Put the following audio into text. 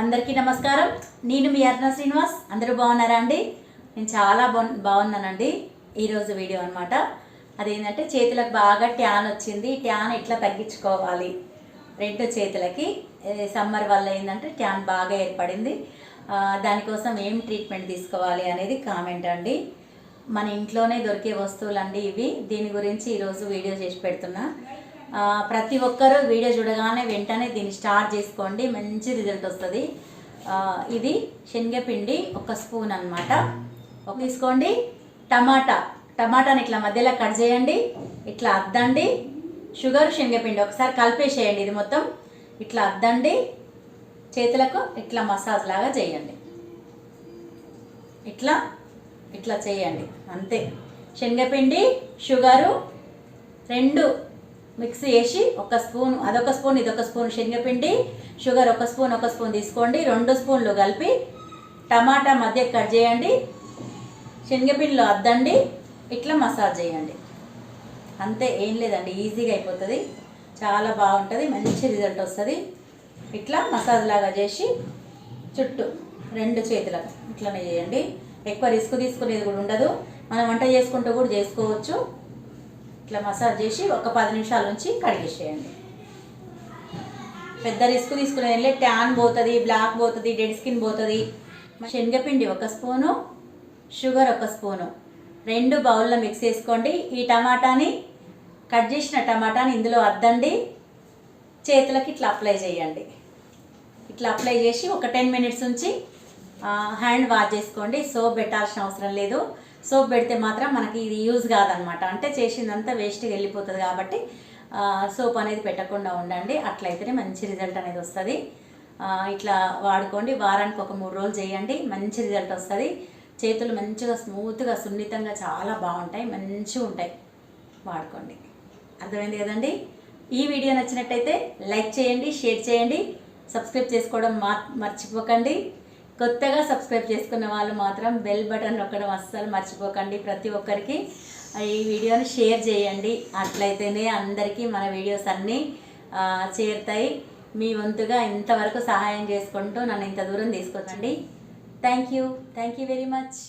అందరికీ నమస్కారం. నేను మీ అర్ణ శ్రీనివాస్. అందరూ బాగున్నారా అండి? నేను చాలా బా బాగున్నానండి. ఈరోజు వీడియో అనమాట అదేంటంటే చేతులకు బాగా ట్యాన్ వచ్చింది. ట్యాన్ ఎట్లా తగ్గించుకోవాలి? రెండు చేతులకి. సమ్మర్ వల్ల ఏంటంటే ట్యాన్ బాగా ఏర్పడింది. దానికోసం ఏం ట్రీట్మెంట్ తీసుకోవాలి అనేది కామెంట్ అండి. మన ఇంట్లోనే దొరికే వస్తువులండి ఇవి. దీని గురించి ఈరోజు వీడియో చేసి పెడుతున్నా. ప్రతి ఒక్కరూ వీడియో చూడగానే వెంటనే దీన్ని స్టార్ట్ చేసుకోండి. మంచి రిజల్ట్ వస్తుంది. ఇది శనగపిండి ఒక స్పూన్ అనమాట తీసుకోండి. టమాటా. టమాటాని ఇట్లా మధ్యలో కట్ చేయండి. ఇట్లా అద్దండి. షుగర్ శనగపిండి ఒకసారి కలిపేసేయండి ఇది మొత్తం. ఇట్లా అద్దండి. చేతులకు ఇట్లా మసాజ్ లాగా చేయండి. ఇట్లా ఇట్లా చేయండి. అంతే. శనగపిండి షుగరు రెండు మిక్స్ చేసి ఒక స్పూన్ అదొక స్పూన్ ఇదొక స్పూన్ శనగపిండి షుగర్ ఒక స్పూన్ ఒక స్పూన్ తీసుకోండి. రెండు స్పూన్లు కలిపి టమాటా మధ్య కట్ చేయండి. శనగపిండిలో అద్దండి. ఇట్లా మసాజ్ చేయండి. అంతే ఏం లేదండి. ఈజీగా అయిపోతుంది. చాలా బాగుంటుంది. మంచి రిజల్ట్ వస్తుంది. ఇట్లా మసాజ్ లాగా చేసి చుట్టూ రెండు చేతులకు ఇట్లనే చేయండి. ఎక్కువ రిస్క్ తీసుకునేది కూడా ఉండదు. మనం వంట చేసుకుంటూ కూడా చేసుకోవచ్చు. ఇట్లా మసాజ్ చేసి ఒక పది నిమిషాల నుంచి కడిగేసేయండి. పెద్ద రిస్క్ తీసుకునేది ట్యాన్ పోతుంది బ్లాక్ పోతుంది డెడ్ స్కిన్ పోతుంది. శనగపిండి ఒక స్పూను షుగర్ ఒక స్పూను. రెండు బౌల్లో మిక్స్ చేసుకోండి. ఈ టమాటాని కట్ చేసిన టమాటాని ఇందులో అద్దండి. చేతులకి ఇట్లా అప్లై చేయండి. ఇట్లా అప్లై చేసి ఒక టెన్ మినిట్స్ ఉంచి హ్యాండ్ వాష్ చేసుకోండి. సోప్ పెట్టాల్సిన అవసరం లేదు. సోప్ పెడితే మాత్రం మనకి ఇది యూజ్ కాదనమాట. అంటే చేసిందంతా వేస్ట్గా వెళ్ళిపోతుంది కాబట్టి సోప్ అనేది పెట్టకుండా ఉండండి. అట్లయితేనే మంచి రిజల్ట్ అనేది వస్తుంది. ఇట్లా వాడుకోండి. వారానికి ఒక మూడు రోజులు చేయండి. మంచి రిజల్ట్ వస్తుంది. చేతులు మంచిగా స్మూత్గా సున్నితంగా చాలా బాగుంటాయి. మంచిగా ఉంటాయి. వాడుకోండి. అర్థమైంది కదండి? ఈ వీడియో నచ్చినట్టయితే లైక్ చేయండి షేర్ చేయండి. సబ్స్క్రైబ్ చేసుకోవడం మా మర్చిపోకండి. కొత్తగా సబ్స్క్రైబ్ చేసుకున్న వాళ్ళు మాత్రం బెల్ బటన్ నొక్కడం అస్సలు మర్చిపోకండి. ప్రతి ఒక్కరికి ఈ వీడియోని షేర్ చేయండి. అట్లయితేనే అందరికీ మన వీడియోస్ అన్నీ చేరుతాయి. మీ వంతుగా ఇంతవరకు సహాయం చేసుకుంటూ నన్ను ఇంత దూరం తీసుకొచ్చండి. Thank you. Thank you very much.